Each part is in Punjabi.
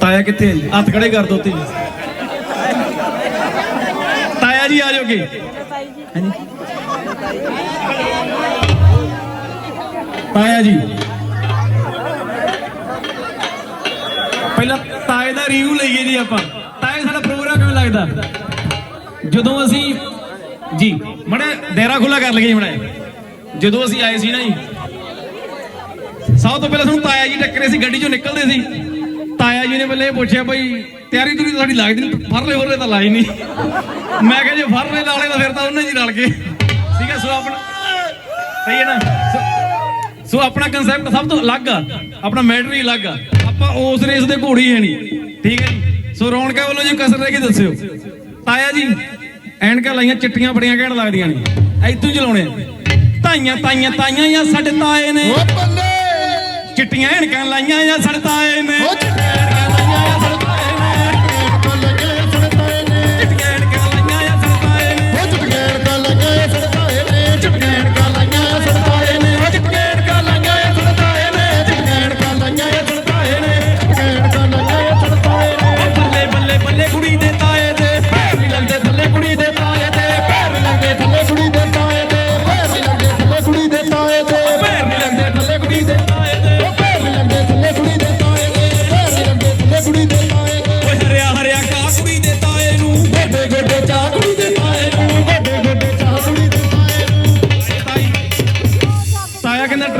ਤਾਇਆ ਕਿੱਥੇ ਹੈ ਹੱਥ ਖੜੇ ਕਰ ਦੋ ਤੇ ਤਾਇਆ ਜੀ ਆ ਜਾਓਗੇ ਹਾਂਜੀ। ਤਾਇਆ ਜੀ। ਪਹਿਲਾਂ ਤਾਏ ਦਾ ਰਿਵਿਊ ਲਈਏ ਜੀ ਆਪਾਂ। ਤਾਏ ਸਾਡਾ ਪ੍ਰੋਗਰਾਮ ਕਿਵੇਂ ਲੱਗਦਾ? ਜਦੋਂ ਅਸੀਂ ਜੀ, ਮੜਾ ਦੇਰਾ ਖੁੱਲਾ ਕਰ ਲਈਏ ਮੜਾ ਜਦੋਂ ਅਸੀਂ ਆਏ ਸੀ ਨਾ ਜੀ, ਸਭ ਤੋਂ ਪਹਿਲਾਂ ਸਾਨੂੰ ਤਾਇਆ ਜੀ ਟੱਕਰੇ ਸੀ, ਗੱਡੀ ਚੋਂ ਨਿਕਲਦੇ ਸੀ। ਤਾਇਆ ਜੀ ਨੇ ਪਹਿਲੇ ਇਹ ਪੁੱਛਿਆ ਬਈ, ਤਿਆਰੀ ਤੁਰੀ ਤਾਂ ਲੱਗਦੀ ਨਹੀਂ ਫਰਲੇ ਹੋਰੇ ਤਾਂ ਲਾਈ ਨਹੀਂ ਮੈਂ ਕਿਹਾ ਜੇ ਫਰਲੇ ਲਾਲੇ ਤਾਂ ਫਿਰ ਤਾਂ ਉਹਨਾਂ ਜੀ ਰਲ ਕੇ ਠੀਕ ਹੈ, ਸੋ ਆਪਣਾ ਸਹੀ ਹੈ ਨਾ? ਸੋ- ਆਪਣਾ ਕਨਸੈਪਟ ਸਭ ਤੋਂ ਅਲੱਗ ਆ, ਆਪਣਾ ਮੈਟਰ ਅਲੱਗ ਆ। ਆਪਾਂ ਉਸ ਰੇਸ ਦੇ ਘੋੜੀ ਹੈ ਨਹੀਂ ਠੀਕ ਹੈ ਜੀ? ਸੋ ਰੌਣਕਾਂ ਵੱਲੋਂ ਜੀ ਕਸਰ ਰਹਿ ਕੇ ਦੱਸਿਓ। ਤਾਇਆ ਜੀ, ਐਨਕਾਂ ਲਾਈਆਂ, ਚਿੱਟੀਆਂ ਬੜੀਆਂ ਘੈਂਟ ਲੱਗਦੀਆਂ ਨੇ। ਇੱਥੋਂ ਚਲਾਉਣੇ ਤਾਈਆਂ ਤਾਈਆਂ ਤਾਈਆਂ ਜਾਂ ਸਾਡੇ ਤਾਏ ਨੇ? ਓ ਬੱਲੇ! ਚਿੱਟੀਆਂ ਐਨਕਾਂ ਲਾਈਆਂ ਜਾਂ ਸਾਡੇ ਤਾਏ ਨੇ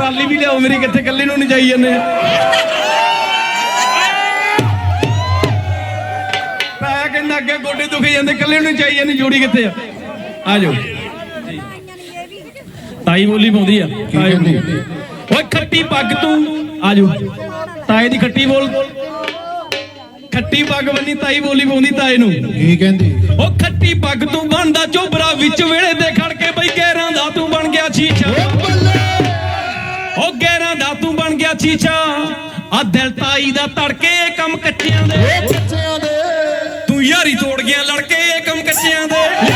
ਟਰਾਲੀ ਵੀ ਲਿਆਓ ਮੇਰੀ ਕਿੱਥੇ ਇਕੱਲੇ ਨੂੰ ਨਹੀਂ ਜਾਈ ਜਾਂਦੇ। ਤਾਇਆ ਕਹਿੰਦਾ ਅੱਗੇ ਗੋਡੇ ਦੁਖੀ ਜਾਂਦੇ ਇਕੱਲੇ ਨੂੰ ਜਾਈ ਜਾਂਦੇ ਜੋੜੀ ਕਿੱਥੇ ਆ? ਆ ਜਾਓ। ਤਾਈ ਬੋਲੀ ਪਾਉਂਦੀ ਆ। ਤਾਈ ਕਹਿੰਦੀ? ਓਏ ਖੱਟੀ ਪੱਗ ਤੂੰ ਆ ਜਾਓ। ਤਾਏ ਦੀ ਖੱਟੀ ਬੋਲ। ਖੱਟੀ ਪੱਗ ਬੰਨੀ ਤਾਈ ਬੋਲੀ ਪਾਉਂਦੀ ਤਾਏ ਨੂੰ। ਕੀ ਕਹਿੰਦੀ? ਉਹ ਖੱਟੀ ਪੱਗ ਤੂੰ ਬਣਦਾ ਚੋਬਰਾ ਵਿੱਚ ਵੇਲੇ ਦੇ ਖੜ ਕੇ ਬਈ ਗੈਰਾਂ ਦਾ ਤੂੰ ਬਣ ਗਿਆ ਛੀਛਾ। ਓ ਬੱਲੇ! ਛੀਛਾ ਆ ਦਿਲ ਤਾਈ ਦਾ ਤੜਕੇ ਇਹ ਕੰਮ ਕੱਚਿਆਂ ਦੇ। ਤੂੰ ਯਾਰੀ ਤੋੜ ਗਿਆ ਲੜਕੇ ਇਹ ਕੰਮ ਕੱਚਿਆਂ ਦੇ।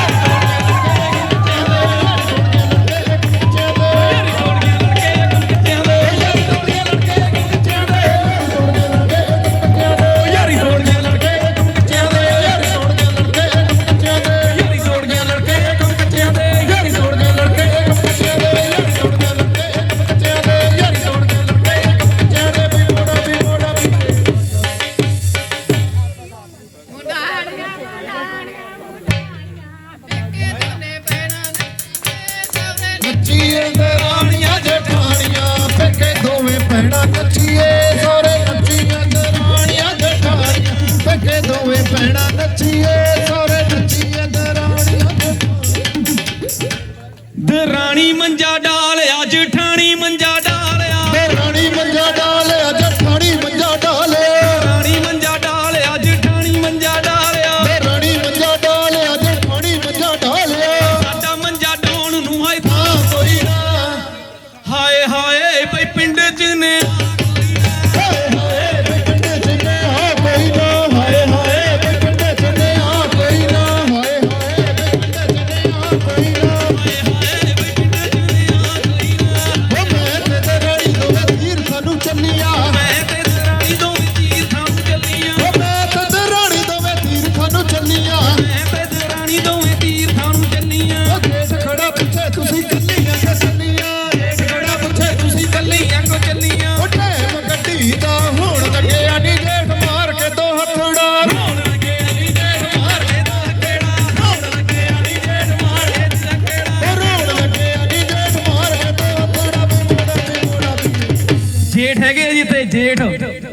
ਜੇਠ,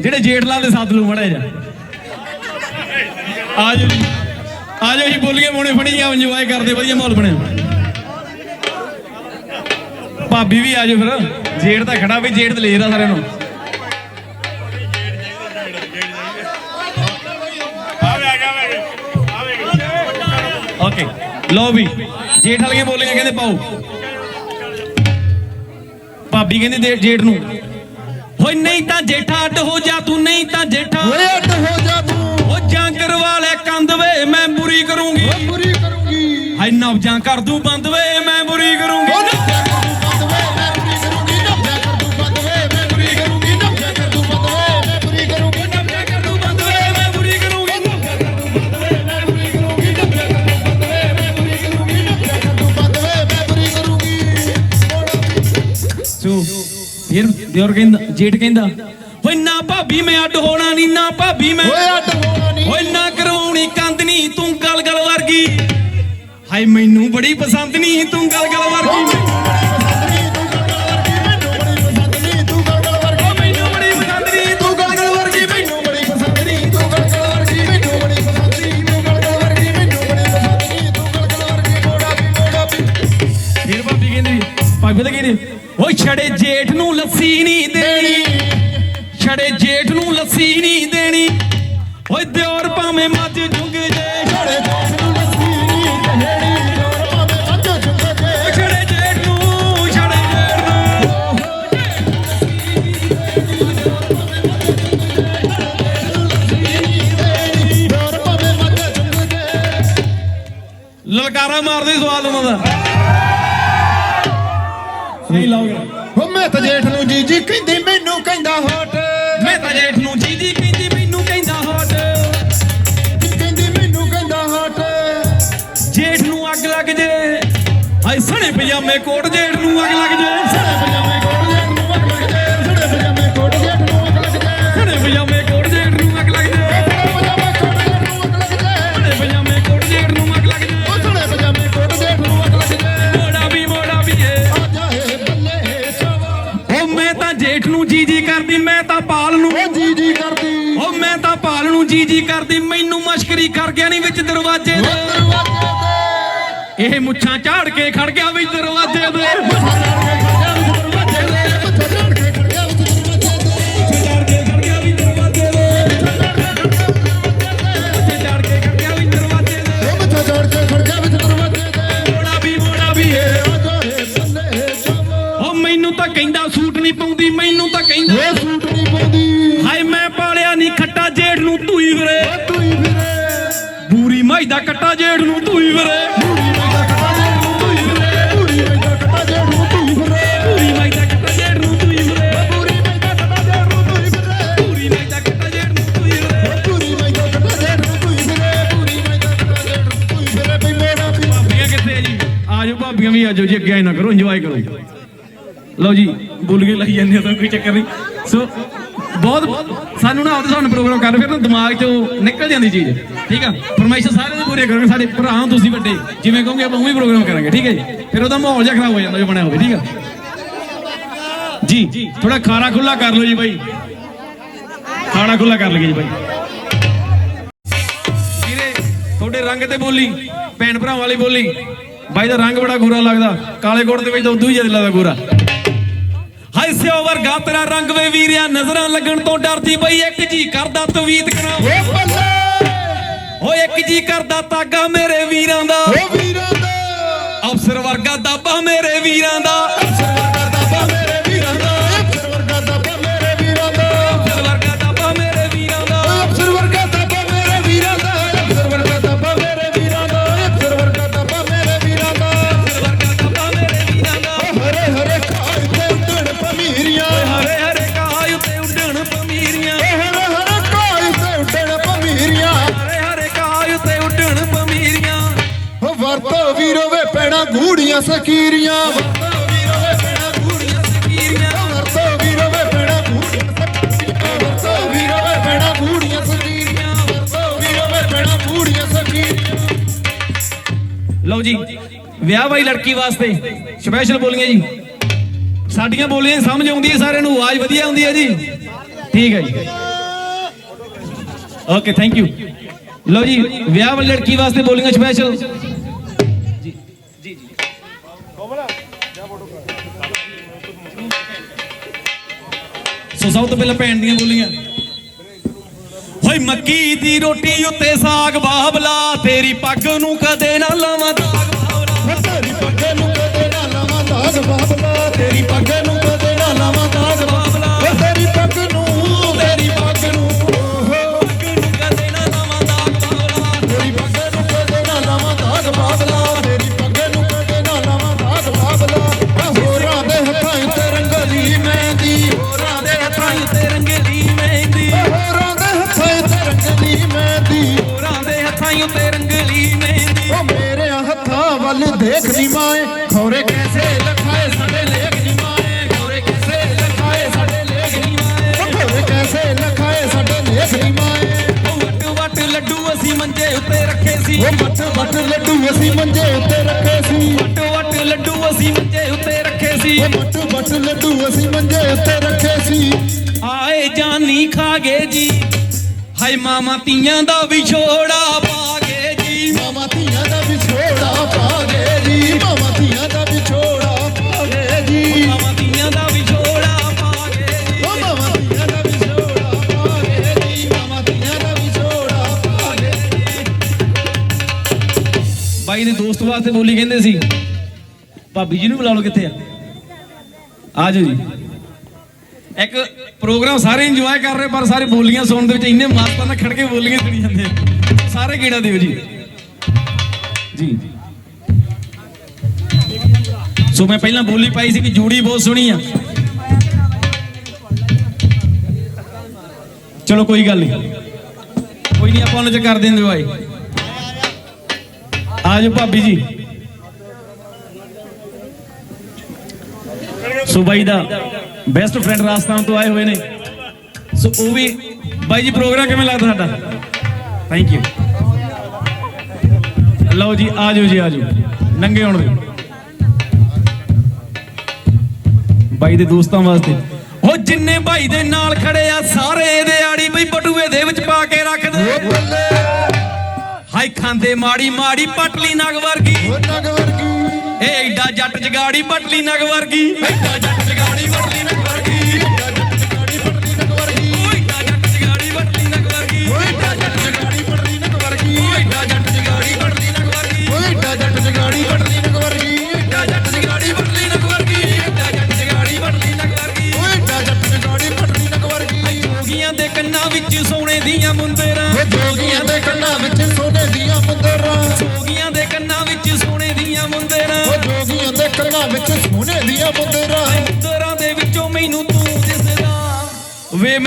ਜਿਹੜੇ ਜੇਠ ਲਾਲ ਦੇ ਸਾਥ ਨੂੰ ਮੜਾ ਜਾ। ਆ ਜਾਓ ਆ ਜਾਓ ਜੀ ਬੋਲੀਆਂ ਮੋਣੇ ਫੜੀ ਇੰਜੋਏ ਕਰਦੇ, ਵਧੀਆ ਮਾਹੌਲ ਬਣਿਆ। ਭਾਬੀ ਵੀ ਆ ਜਾਓ ਫਿਰ। ਜੇਠ ਤਾਂ ਖੜਾ ਵੀ, ਜੇਠ ਤੇ ਲੈ ਸਾਰਿਆਂ ਨੂੰ। ਓਕੇ ਲਓ ਵੀ, ਜੇਠ ਵਾਲੀਆਂ ਬੋਲੀਆਂ ਕਹਿੰਦੇ ਪਾਓ। ਭਾਬੀ ਕਹਿੰਦੀ ਜੇਠ ਨੂੰ। ਹੋਏ ਨਹੀਂ ਤਾਂ ਜੇਠਾ ਅੱਡ ਹੋ ਜਾ ਤੂੰ ਨਹੀਂ ਤਾਂ ਜੇਠਾ। ਓਏ ਅੱਡ ਹੋ ਜਾ ਤੂੰ। ਉਹ ਜਾਂਗਰ ਵਾਲੇ ਕੰਦ ਵੇ ਮੈਂ ਬੁਰੀ ਕਰੂੰਗੀ। ਓ ਬੁਰੀ ਕਰੂੰਗੀ। ਹਾਏ ਨਵਜਾਂ ਕਰ ਦੂੰ ਬੰਦ ਵੇ ਮੈਂ ਬੁਰੀ ਦਿਓਰ ਕਹਿੰਦਾ ਜੇਠ ਕਹਿੰਦਾ ਓਏ ਨਾ ਭਾਬੀ ਮੈਂ ਅੱਡ ਹੋਣਾ ਨਹੀਂ ਨਾ ਭਾਬੀ ਮੈਂ ਓਏ ਅੱਡ ਹੋਣਾ ਨਹੀਂ ਓਏ ਨਾ ਕਰਵਾਉਣੀ ਕੰਦ ਨਹੀਂ ਤੂੰ ਗਲ ਗਲ ਵਰਗੀ। ਹਾਏ ਮੈਨੂੰ ਬੜੀ ਪਸੰਦ ਨਹੀਂ ਤੂੰ ਗਲ ਗਲ ਵਰਗੀ ਲਲਕਾਰਾ ਮਾਰਦੇ ਸਵਾਲ ਉਹਨਾਂ ਦਾ। ਸਹੀ ਲਾਓਗੇ। ਹੋ ਮੈਂ ਤਾਂ ਜੇਠ ਨੂੰ ਜੀ ਜੀ ਕਹਿੰਦੀ ਮੈਨੂੰ ਕਹਿੰਦਾ ਹਟ। ਮੈਂ ਤਾਂ ਜੇਠ ਨੂੰ ਜੀ ਜੀ ਕਹਿੰਦੀ ਮੈਨੂੰ ਕਹਿੰਦਾ ਹਟ। ਕਹਿੰਦੀ ਮੈਨੂੰ ਕਹਿੰਦਾ ਹਟ। ਜੇਠ ਨੂੰ ਅੱਗ ਲੱਗ ਜੇ। ਹਾਏ ਸਣੇ ਪਜਾਮੇ ਕੋਟ ਜੇਠ ਨੂੰ ਅੱਗ ਲੱਗ ਜੇ। ਦਰਵਾਜ਼ੇ ਦੇ। ਇਹ ਮੁੱਛਾਂ ਝਾੜ ਕੇ ਖੜ ਗਿਆ ਵੀ ਦਰਵਾਜ਼ੇ ਦੇ। ਹੀ ਫਿਰੇ। ਬਈ ਮੇਰਾ ਵੀ ਭਾਬੀਆਂ ਆ ਆਜੋ ਭਾਬੀਆਂ ਵੀ ਆਜੋ ਜੀ ਅੱਗੇ ਨਾ ਕਰੋ ਇੰਜੋਏ ਕਰੋ ਲਓ ਜੀ ਬੁੱਲ ਕੇ ਲਈ ਜਾਂਦੇ ਤਾਂ ਕੋਈ ਚੱਕਰ ਨਹੀਂ। ਸੋ ਬਹੁਤ ਸਾਨੂੰ ਨਾ ਆਪਦੇ ਸਾਨੂੰ ਪ੍ਰੋਗਰਾਮ ਕਰ ਫਿਰ ਨਾ ਦਿਮਾਗ 'ਚੋਂ ਨਿਕਲ ਜਾਂਦੀ ਚੀਜ਼। ਠੀਕ ਆ? ਫਰਮਾਇਸ਼ ਸਾਰੇ ਦੇ ਪੂਰੇ ਕਰੋਗੇ ਸਾਡੇ ਭਰਾ ਤੁਸੀਂ ਵੱਡੇ। ਜਿਵੇਂ ਕਹੋਗੇ ਆਪਾਂ ਉਵੇਂ ਪ੍ਰੋਗਰਾਮ ਕਰਾਂਗੇ, ਠੀਕ ਹੈ ਜੀ? ਫਿਰ ਉਹਦਾ ਮਾਹੌਲ ਜਿਹਾ ਖਰਾਬ ਹੋ ਜਾਂਦਾ ਜੋ ਬਣਿਆ ਹੋਵੇ, ਠੀਕ ਆ? ਜੀ ਥੋੜਾ ਖਾਰਾ ਖੁੱਲਾ ਕਰ ਲਓ ਜੀ ਬਾਈ। ਖਾਣਾ ਖੁੱਲਾ ਕਰ ਲਈਏ ਜੀ ਬਾਈ। ਵੀਰੇ, ਤੁਹਾਡੇ ਰੰਗ ਤੇ ਬੋਲੀ, ਭੈਣ ਭਰਾਵਾਂ ਵਾਲੀ ਬੋਲੀ। ਬਾਈ ਦਾ ਰੰਗ ਬੜਾ ਗੋਰਾ ਲੱਗਦਾ। ਕਾਲੇ ਕੋਟ ਦੇ ਵਿੱਚ ਤਾਂ ਉਦੋਂ ਹੀ ਜ਼ਿਆਦਾ ਲੱਗਦਾ ਗੋਰਾ। ਹਾਏ ਸਿਓ ਵਰਗਾ ਤੇਰਾ ਰੰਗ ਵੇ ਵੀਰਿਆ ਨਜ਼ਰਾਂ ਲੱਗਣ ਤੋਂ ਡਰਦੀ ਬਈ ਇੱਕ ਜੀ ਕਰਦਾ ਤਵੀਤ ਕਰਾਂ ਓ ਬੱਲੇ! ਓਏ ਇੱਕ ਜੀ ਕਰਦਾ ਤਾਗਾ ਮੇਰੇ ਵੀਰਾਂ ਦਾ। ਓ ਵੀਰਾਂ ਦਾ। ਅਫਸਰ ਵਰਗਾ ਦਾਬਾ ਮੇਰੇ ਵੀਰਾਂ ਦਾ। ਅਫਸਰ ਵਰਗਾ ਗੂੜੀਆਂ ਸਕੀਰੀਆਂ ਵਰਤੋ ਵੀਰੋ ਵੇ ਪੈਣਾ ਗੂੜੀਆਂ ਸਕੀਰੀਆਂ ਵਰਤੋ ਵੀਰੋ ਵੇ ਪੈਣਾ ਗੂੜੀਆਂ ਸਕੀਰੀਆਂ ਵਰਤੋ ਵੀਰੋ ਵੇ ਪੈਣਾ ਗੂੜੀਆਂ ਸਕੀਰੀਆਂ ਲਓ ਜੀ, ਵਿਆਹ ਵਾਲੀ ਲੜਕੀ ਵਾਸਤੇ ਸਪੈਸ਼ਲ ਬੋਲੀਆਂ ਜੀ। ਸਾਡੀਆਂ ਬੋਲੀਆਂ ਸਮਝ ਆਉਂਦੀ ਹੈ ਸਾਰਿਆਂ ਨੂੰ, ਆਵਾਜ਼ ਵਧੀਆ ਆਉਂਦੀ ਹੈ ਜੀ। ਠੀਕ ਹੈ ਜੀ। ਓਕੇ ਥੈਂਕ ਯੂ ਲਓ ਜੀ, ਵਿਆਹ ਵਾਲੀ ਲੜਕੀ ਵਾਸਤੇ ਬੋਲੀਆਂ ਸਪੈਸ਼ਲ ਸਭ ਤੋਂ ਪਹਿਲਾਂ ਭੈਣ ਦੀਆਂ ਬੋਲੀਆਂ। ਹੋਏ ਮੱਕੀ ਦੀ ਰੋਟੀ ਉੱਤੇ ਸਾਗ ਬਾਬਲਾ, ਤੇਰੀ ਪੱਗ ਨੂੰ ਕਦੇ ਨਾ ਲਾਵਾਂ ਦਾਗ ਬਾਬਲਾ। ਤੇਰੀ ਪੱਗ ਨੂੰ ਕਦੇ ਨਾ ਲਾਵਾਂ ਦਾਗ ਬਾਬਲਾ, ਤੇਰੀ ਪੱਗ ਰੱਖੇ ਸੀ। ਉਹ ਮੱਠ ਮੱਠ ਲੱਡੂ ਅਸੀਂ ਮੰਜੇ ਉੱਤੇ ਰੱਖੇ ਸੀ। ਵੱਟ ਵੱਟ ਲੱਡੂ ਅਸੀਂ ਮੰਜੇ ਉੱਤੇ ਰੱਖੇ ਸੀ। ਉਹ ਮੱਠ ਮੱਠ ਲੱਡੂ ਅਸੀਂ ਮੰਜੇ ਉੱਤੇ ਰੱਖੇ ਸੀ। ਆਏ ਜਾਨੀ ਖਾ ਗਏ ਜੀ। ਹਾਏ ਮਾਮਾ ਤੀਆਂ ਦਾ ਵਿਛੋੜਾ ਪਾ ਗਏ ਵਾਸਤੇ ਬੋਲੀ ਕਹਿੰਦੇ ਸੀ। ਭਾਬੀ ਜੀ ਨੂੰ ਬੁਲਾ ਲਓ ਕਿੱਥੇ ਆ? ਆ ਜਾਓ ਜੀ। ਇੱਕ ਪ੍ਰੋਗਰਾਮ ਸਾਰੇ ਇੰਜੋਏ ਕਰ ਰਹੇ, ਪਰ ਸਾਰੇ ਬੋਲੀਆਂ ਸੁਣਨ ਦੇ ਵਿੱਚ ਇੰਨੇ ਮਸਤਾਂ ਨਾਲ ਖੜ ਕੇ ਬੋਲੀਆਂ ਸੁਣੀ ਜਾਂਦੇ ਸਾਰੇ ਗੇੜਾ ਦਿਓ ਜੀ। ਜੀ। ਸੋ ਮੈਂ ਪਹਿਲਾਂ ਬੋਲੀ ਪਾਈ ਸੀ ਕਿ ਜੂੜੀ ਬਹੁਤ ਸੋਹਣੀ ਆ। ਚਲੋ ਕੋਈ ਗੱਲ ਨਹੀਂ। ਕੋਈ ਨਹੀਂ, ਆਪਾਂ ਉਹਨਾਂ ਚ ਕਰ ਦਿੰਦੇ ਬਾਈ। ਆਜੋ ਭਾਬੀ ਜੀ। ਸੋ ਬਾਈ ਦਾ ਬੈਸਟ ਫਰੈਂਡ ਰਾਜਸਥਾਨ ਤੋਂ ਆਏ ਹੋਏ ਨੇ। ਸੋ ਉਹ ਵੀ, ਬਾਈ ਜੀ ਪ੍ਰੋਗਰਾਮ ਕਿਵੇਂ ਲੱਗਦਾ ਸਾਡਾ ਥੈਂਕ ਯੂ ਲਓ ਜੀ ਆਜੋ ਜੀ ਆਜੋ ਨੰਗੇ ਹੋਣ ਦੇ ਬਾਈ ਦੇ ਦੋਸਤਾਂ ਵਾਸਤੇ। ਉਹ ਜਿੰਨੇ ਭਾਈ ਦੇ ਨਾਲ ਖੜੇ ਆ, ਸਾਰੇ ਦਿਹਾੜੀ ਬਈ ਬਟੂਏ ਦੇ ਵਿੱਚ ਪਾ ਕੇ ਰੱਖ ਦੇ ਹਾਈ ਖਾਂਦੇ ਮਾੜੀ ਮਾੜੀ ਪਟਲੀ ਨਗ ਵਰਗੀ। ਉਹ ਨਗ ਵਰਗੀ। ਏ ਐਡਾ ਜੱਟ ਜਗਾੜੀ ਪਟਲੀ ਨਗ ਵਰਗੀ। ਐਡਾ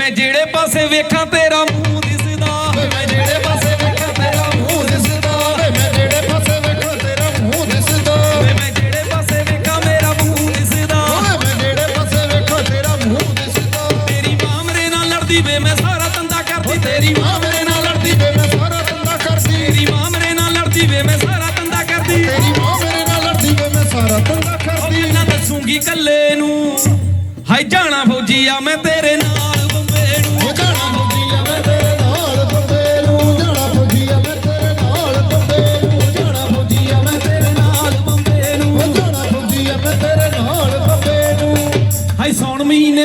ਮੈਂ ਜਿਹੜੇ ਪਾਸੇ ਵੇਖਾਂ ਤੇਰਾ ਮੂੰਹ ਦਿਸਦਾ। ਮੈਂ ਜਿਹੜੇ ਪਾਸੇ ਵੇਖਾਂ ਤੇਰਾ ਮੂੰਹ ਦਿਸਦਾ। ਮੈਂ ਜਿਹੜੇ ਪਾਸੇ ਵੇਖਾਂ ਤੇਰਾ ਮੂੰਹ ਦਿਸਦਾ। ਮੈਂ ਜਿਹੜੇ ਪਾਸੇ ਵੇਖਾਂ ਮੇਰਾ ਮੂੰਹ ਦਿਸਦਾ। ਮੈਂ ਜਿਹੜੇ ਪਾਸੇ ਵੇਖਾਂ ਤੇਰਾ ਮੂੰਹ ਦਿਸਦਾ। ਤੇਰੀ ਮਾਂ ਮੇਰੇ ਨਾਲ ਲੜਦੀ ਵੇ ਮੈਂ ਸਾਰਾ ਧੰਦਾ ਕਰਦੀ ਤੇਰੀ ਮਾਂ ਮੇਰੇ ਨਾਲ ਲੜਦੀ ਵੇ ਮੈਂ ਸਾਰਾ ਧੰਦਾ ਕਰਦੀ। ਤੇਰੀ ਮਾਂ ਮੇਰੇ ਨਾਲ ਲੜਦੀ ਵੇ ਮੈਂ ਸਾਰਾ ਧੰਦਾ ਕਰਦੀ। ਤੇਰੀ ਮਾਂ ਮੇਰੇ ਨਾਲ ਲੜਦੀ ਵੇ ਮੈਂ ਸਾਰਾ ਧੰਦਾ ਕਰਦੀ। ਨਾ ਦੱਸੂਗੀ ਕੱਲੇ ਨੂੰ। ਹਾਏ ਜਾਣਾ ਫੌਜੀ ਆ ਮੈਂ ਤੇਰੇ ਨਾਲ।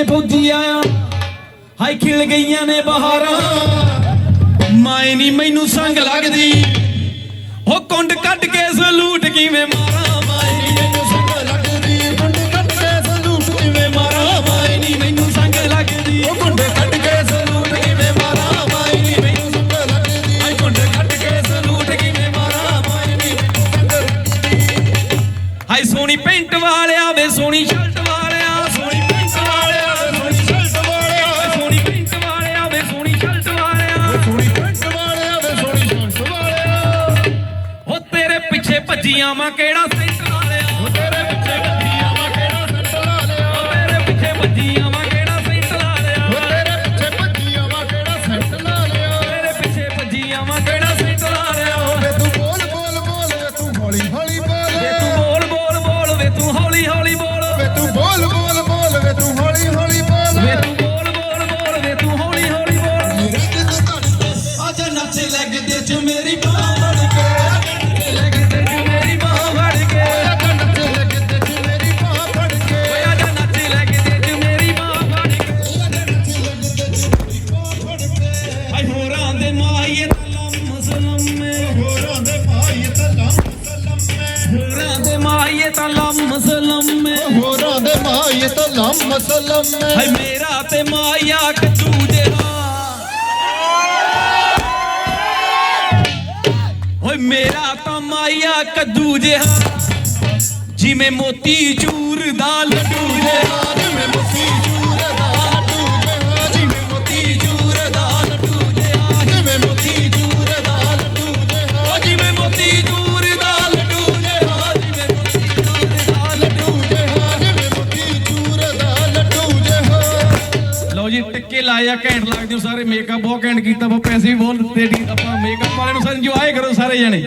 ਸੌਣ ਮਹੀਨੇ ਫੌਜੀ ਖਿਲ ਗਈਆਂ ਨੇ ਬਹਾਰਾਂ। ਮਾਏ ਨਹੀਂ ਮੈਨੂੰ ਸੰਗ ਲੱਗਦੀ। ਉਹ ਕੁੰਡ ਕੱਢ ਕੇ ਸਲੂਟ ਕਿਵੇਂ ਮਾਰਾਂ? ਮਾਏ ਨੀ ਮੈਨੂੰ ਸੰਗ ਲੱਗਦੀ। ਮੁੰਡੇ ਕੱਟ ਕੇ ਸਲੂਟ ਕਿਵੇਂ ਮਾਰਾਂ? ਮਾਏ ਨਹੀਂ ਮੈਨੂੰ ਸੰਗ ਲੱਗਦੀ। ਉਹ ਮੁੰਡੇ ਕੱਟ ਕੇ ਸਲੂਟ ਕਿਵੇਂ ਮਾਰਾਂ? ਮਾਈ ਨੀ ਮੈਨੂੰ ਸੰਗ ਲੱਗਦੀ। ਹਾਏ, ਕੁੰਡ ਕੱਢ ਕੇ ਸਲੂਟ ਕਿਵੇਂ ਮਾਰਾਂ? ਮਾਏ ਨੀ ਸੰਗ ਸੋਹਣੀ ਪੈਂਟ ਵਾਲਿਆ ਵੇ ਸੋਹਣੀ ਪਿੱਛੇ ਭੱਜੀਆਂ ਵਾਂ ਕਿਹੜਾ ਸੈਂਟ ਵਾਲਿਆ ਉਹ ਤੇਰੇ ਪਿੱਛੇ ਗੱਡੀਆਂ ਵਾ ਕਿਹੜਾ ਸੱਟ ਲਾ ਲਿਆ? ਹੋ ਤੇਰੇ ਪਿੱਛੇ ਭੱਜੀਆਂ ਵਾਂ ਕਿਹੜਾ ਸੈਂਟ ਵਾਲਿਆ ਉਹ ਤੇਰੇ ਪਿੱਛੇ ਭੱਜੀਆਂ ਵਾ ਕਿਹੜਾ ਸੱਟ ਲਾ ਲਿਆ? ਤੇਰੇ ਪਿੱਛੇ ਭੱਜੀਆਂ ਵਾਂ ਕਿਹੜਾ ਸੈਂਟ ਵਾਲਿਆ ਵੇ ਤੂੰ ਬੋਲ ਬੋਲ ਬੋਲ ਵੇ ਤੂੰ ਹੌਲੀ ਹੌਲੀ ਬੋਲ। ਵੇ ਤੂੰ ਬੋਲ ਬੋਲ ਬੋਲ ਵੇ ਤੂੰ ਹੌਲੀ ਹੌਲੀ ਬੋਲ। ਵੇ ਤੂੰ ਬੋਲ ਬੋਲ ਬੋਲ ਵੇ ਤੂੰ ਹੌਲੀ ਹੌਲੀ ਹੋਰਾਂ ਦੇ ਭਾਈ ਤਲਮ ਸਲਮੇ। ਹਾਏ ਮੇਰਾ ਤੇ ਮਾਇਆ ਕੱਦੂ ਜਿਹਾ। ਓਏ ਮੇਰਾ ਤਾਂ ਮਾਇਆ ਕੱਦੂ ਜਿਹਾ। ਜਿਵੇਂ ਮੋਤੀ ਚੂਰ ਦਾ ਲੱਡੂ ਜਿਹਾ। ਜਿਵੇਂ ਮੋਤੀ ਲਓ ਜੀ, ਟਿੱਕੇ ਲਾਏ ਆ, ਘੈਂਟ ਲੱਗਦੇ ਹੋ ਸਾਰੇ। ਮੇਕਅਪ ਬਹੁਤ ਘੈਂਟ ਕੀਤਾ ਵਾ, ਪੈਸੇ ਵੀ ਬਹੁਤ ਤੇਰੀ ਆਪਾਂ ਮੇਕਅਪ ਵਾਲੇ ਨੂੰ ਸਾਰੇ ਇੰਜੋਏ ਕਰੋ ਸਾਰੇ ਜਣੇ।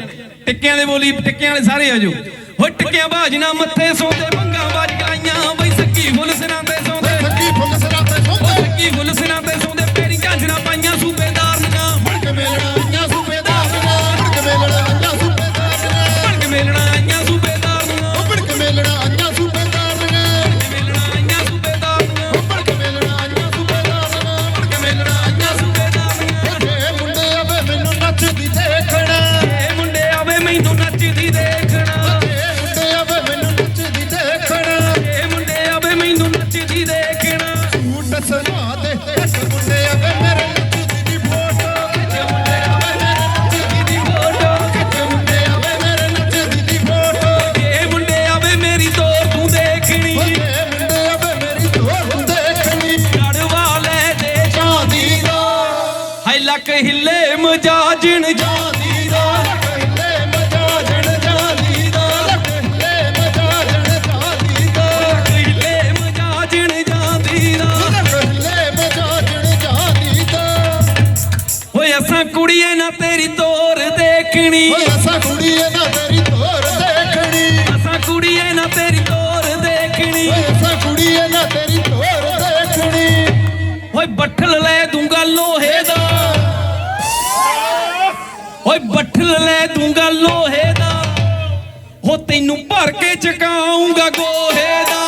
ਟਿੱਕਿਆਂ ਦੇ ਬੋਲੀ, ਟਿੱਕਿਆਂ ਵਾਲੇ ਸਾਰੇ ਆਜੋ ਹੋ ਟਿੱਕਿਆਂ ਬਾਜਣਾ ਮੱਥੇ, ਸੋਂਦੇ ਬੰਗਾ ਬਾਜ ਗਾਈਆਂ। ਬਈ ਸੱਕੀ ਫੁੱਲ ਸਿਰਾਂ ਮਜਾਜਣ ਜਾਂਦੀ ਦਾ ਢਿੱਲੇ ਮਜਾਜਣ ਜਾਂਦੀ ਅਸਾਂ ਕੁੜੀਏ ਨਾ ਤੇਰੀ ਤੋਰ ਦੇਖਣੀ। ਅਸਾਂ ਕੁੜੀਏ ਤੋਰ ਅਸਾਂ ਕੁੜੀਏ ਨਾ ਤੇਰੀ ਤੋਰ ਦੇਖਣੀ। ਓਏ ਅਸਾਂ ਤੇਰੀ ਤੋਰ ਦੇਖਣੀ। ਬੱਠਲ ਲੈ ਦੂੰਗਾ ਲੋਹੇ ਲੈ ਦੂੰਗਾ ਲੋਹੇ ਦਾ ਹੋ ਤੈਨੂੰ ਭਰ ਕੇ ਚਕਾਉਂਗਾ ਗੋਹੇ ਦਾ।